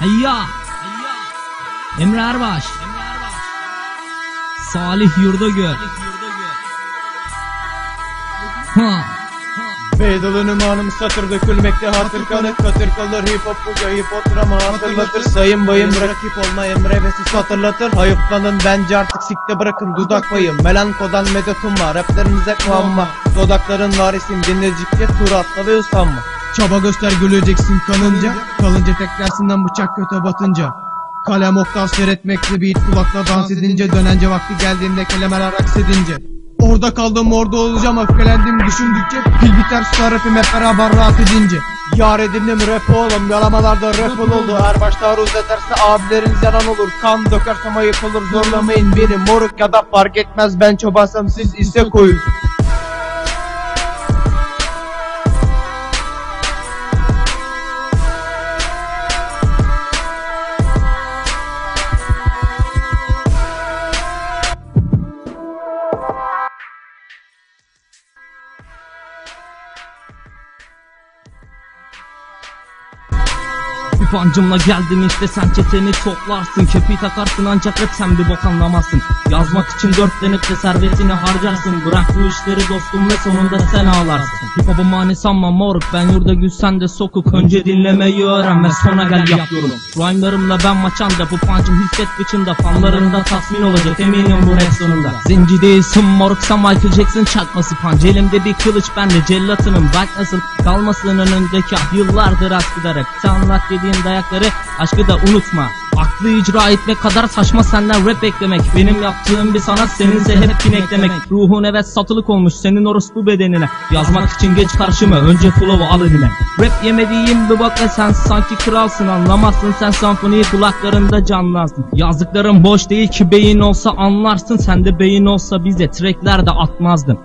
Hayya. Emre Erbaş. Salih Yurdagöl. Ha. Beydalın ünvanım satır dökülmekte hatır kanı Katır kalır hip hop bu hipodramı hatırlatır Sayın bayım rakip olma emre ve sis hatırlatır Hayıflanın bence artık sikte bırakın dudak payım Melankodan medetum var raplerinize kıvamma Dodakların varisim dinleyicikçe tur atla ve usanma Çaba göster güleceksin kanınca Kalınca tekrarsinden bıçak köte batınca. Kalem oktav seyretmekte beat kulakla dans edince. Dönence vakti geldiğinde kelimeler aks edince. Orada kaldım orada olacağım öfkelendim. Düşündükçe Pil biter susar rapim hep beraber rahat edince. Yar edindim rap oğlum. Yalamalarda rap oldu Her baş taarruz ederse abileriniz yalan olur. Kan dökersem ayıp olur. Zorlamayın beni. Moruk ya da fark etmez. Ben çobansam siz ise koyun Üpancımla geldim işte sen çeteni toplarsın. Kepi takarsın ancak rap sen bir bok anlamazsın. Yazmak için dörtlenip de servetini harcarsın. Bırak bu işleri dostum ve sonunda sen ağlarsın. Hip hop'u mani sanma moruk ben yurda gül sen de sokuk Önce dinlemeyi öğren ve sonra gel yap yorum Rhyme'larımla ben maçanda bu pancım hisset biçimde Fanlarında tasmin olacak. Eminim bu rap sonunda. Zenci değilsin moruk sen Michael Jackson çakması panç. Elimde bir kılıç ben de cellatınım. Bak nasıl Kalmasın önündeki ah. Yıllardır askıda rap Sen anlat dediğin dayakları. Aşkı da unutma. Aklı icra etmek kadar saçma senden rap beklemek Benim yaptığım bir sanat seninse hep pineklemek Ruhun evet satılık olmuş senin orospu bedenine. Yazmak için geç karşıma önce flow'u al eline. Rap yemediğim bir bak ve sen sanki kralsın. Anlamazsın sen senfoniyi kulaklarında canlansın Yazdıklarım boş değil ki beyin olsa anlarsın. Sende beyin olsa bize trackler de atmazdın